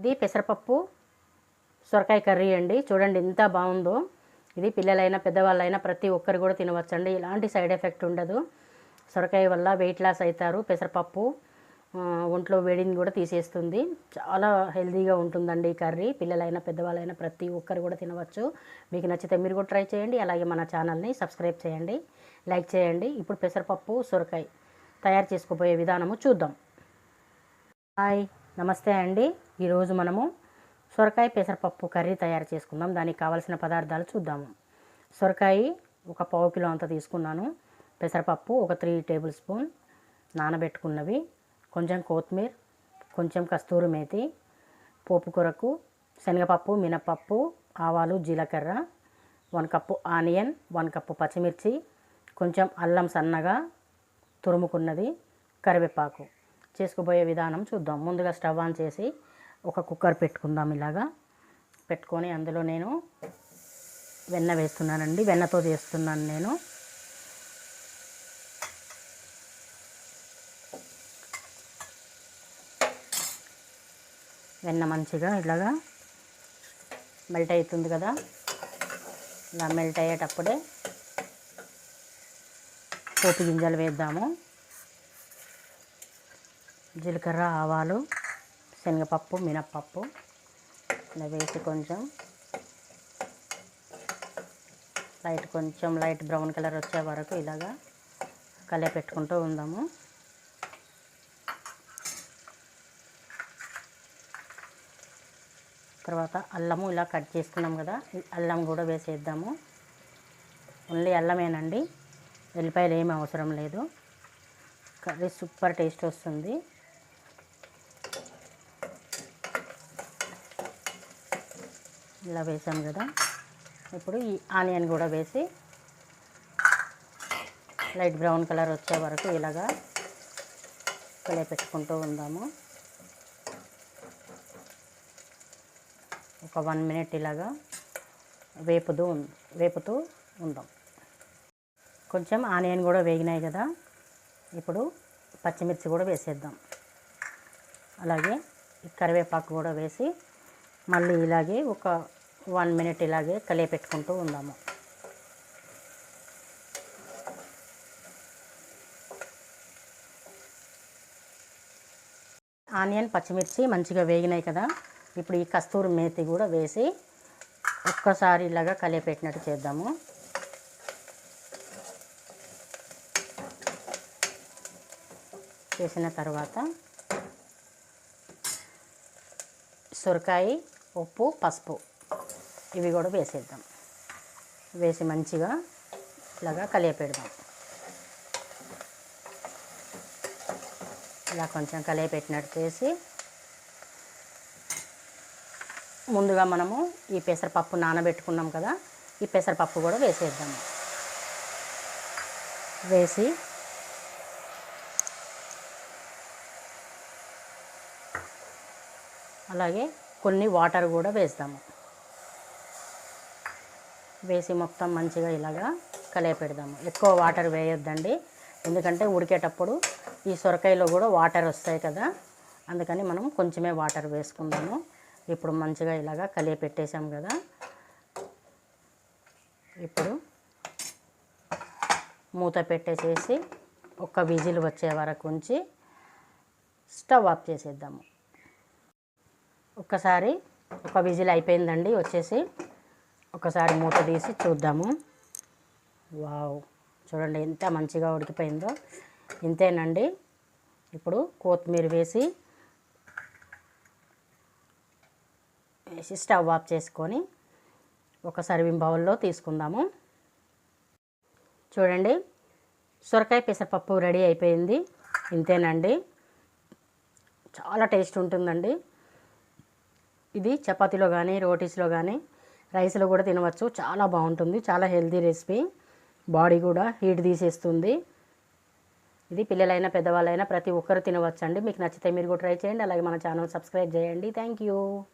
ఇది పెసరపప్పు సొరకాయ కర్రీ అండి. చూడండి ఎంత బాగుందో. ఇది పిల్లలైనా పెద్దవాళ్ళైనా ప్రతి ఒక్కరు కూడా తినవచ్చండి. ఎలాంటి సైడ్ ఎఫెక్ట్ ఉండదు. సొరకాయ వల్ల వెయిట్ లాస్ అవుతారు. పెసరపప్పు ఒంట్లో వేడిని కూడా తీసేస్తుంది. చాలా హెల్తీగా ఉంటుందండి ఈ కర్రీ. పిల్లలైనా పెద్దవాళ్ళైనా ప్రతి ఒక్కరు కూడా తినవచ్చు. మీకు నచ్చితే మీరు కూడా ట్రై చేయండి. అలాగే మన ఛానల్ని సబ్స్క్రైబ్ చేయండి. లైక్ చేయండి. ఇప్పుడు పెసరపప్పు సొరకాయ తయారు చేసుకోబోయే విధానము చూద్దాం. హాయ్. నమస్తే అండి. ఈరోజు మనము సొరకాయ పెసరపప్పు కర్రీ తయారు చేసుకుందాం. దానికి కావాల్సిన పదార్థాలు చూద్దాము. సొరకాయ ఒక పావు కిలో అంత తీసుకున్నాను. పెసరపప్పు ఒక త్రీ టేబుల్ స్పూన్ నానబెట్టుకున్నవి. కొంచెం కొత్తిమీర కొంచెం కస్తూరి మేతి పోపు కొరకు శనగపప్పు మినపప్పు ఆవాలు జీలకర్ర one cup onion one cup పచ్చిమిర్చి కొంచెం అల్లం సన్నగా తురుముకున్నది కరివేపాకు. చేసుకుపోయే విధానం చూద్దాం. ముందుగా స్టవ్ ఆన్ చేసి ఒక కుక్కర్ పెట్టుకుందాం ఇలాగా. పెట్టుకొని అందులో నేను వెన్న వేస్తున్నానండి. వెన్నతో చేస్తున్నాను నేను. వెన్న మంచిగా ఇలాగా మెల్ట్ అవుతుంది కదా. ఇలా మెల్ట్ అయ్యేటప్పుడే పోపు గింజలు వేద్దాము. జీలకర్ర ఆవాలు శనగపప్పు మినప్పప్పు. ఇలా వేసి కొంచెం లైట్ కొంచెం లైట్ బ్రౌన్ కలర్ వచ్చే వరకు ఇలాగా కలే పెట్టుకుంటూ ఉందాము. తర్వాత అల్లము ఇలా కట్ చేసుకున్నాం కదా అల్లం కూడా వేసేద్దాము. ఓన్లీ అల్లమేనండి వెల్లిపాయలు ఏమి అవసరం లేదు. కర్రీ సూపర్ టేస్ట్ వస్తుంది. ఇలా వేసాం కదా. ఇప్పుడు ఈ ఆనియన్ కూడా వేసి లైట్ బ్రౌన్ కలర్ వచ్చే వరకు ఇలాగా కలే పెట్టుకుంటూ ఉందాము. ఒక వన్ మినిట్ ఇలాగా వేపుతూ ఉం- వేపుతూ ఉందాం. కొంచెం ఆనియన్ కూడా వేగినాయి కదా. ఇప్పుడు పచ్చిమిర్చి కూడా వేసేద్దాం. అలాగే ఈ కరివేపాకు కూడా వేసి మళ్ళీ ఇలాగే ఒక వన్ మినిట్ ఇలాగే కలియపెట్టుకుంటూ ఉందాము. ఆనియన్ పచ్చిమిర్చి మంచిగా వేగినాయి కదా. ఇప్పుడు ఈ కస్తూరి మేతి కూడా వేసి ఒక్కసారి ఇలాగా కలియపెట్టినట్టు చేద్దాము. చేసిన తర్వాత సొరకాయ ఉప్పు పసుపు. ఇవి కూడా వేసేద్దాం. వేసి మంచిగా ఇలాగా కలియపెడదాం. ఇలా కొంచెం కలియపెట్టినట్టు చేసి ముందుగా మనము ఈ పెసరపప్పు నానబెట్టుకున్నాం కదా ఈ పెసరపప్పు కూడా వేసేద్దాము వేసి అలాగే కొన్ని వాటర్ కూడా వేస్తాము. వేసి మొత్తం మంచిగా ఇలాగా కలయపెడదాము. ఎక్కువ వాటర్ వేయొద్దండి. ఎందుకంటే ఉడికేటప్పుడు ఈ సొరకాయలో కూడా వాటర్ వస్తాయి కదా. అందుకని మనం కొంచెమే వాటర్ వేసుకుందాము. ఇప్పుడు మంచిగా ఇలాగా కలియ పెట్టేసాం కదా. ఇప్పుడు మూత పెట్టేసేసి ఒక విజిల్ వచ్చే వరకు ఉంచి స్టవ్ ఆఫ్ చేసేద్దాము. ఒక్కసారి ఒక విజిల్ అయిపోయిందండి వచ్చేసి ఒకసారి మూత తీసి చూద్దాము. వావ్ చూడండి ఎంత మంచిగా ఉడికిపోయిందో. ఇంతేనండి ఇప్పుడు కొత్తిమీర వేసి వేసి స్టవ్ ఆఫ్ చేసుకొని ఒక సర్వింగ్ బౌల్లో తీసుకుందాము. చూడండి సొరకాయ పెసరపప్పు రెడీ అయిపోయింది. ఇంతేనండి చాలా టేస్ట్ ఉంటుందండి. ఇది చపాతీలో కానీ రోటీస్లో కానీ రైస్లో కూడా తినవచ్చు. చాలా బాగుంటుంది. చాలా హెల్తీ రెసిపీ. బాడీ కూడా హీట్ తీసేస్తుంది. ఇది పిల్లలైనా పెద్దవాళ్ళైనా ప్రతి ఒక్కరు తినవచ్చండి. మీకు నచ్చితే మీరు కూడా ట్రై చేయండి. అలాగే మన ఛానల్ సబ్స్క్రైబ్ చేయండి. Thank you.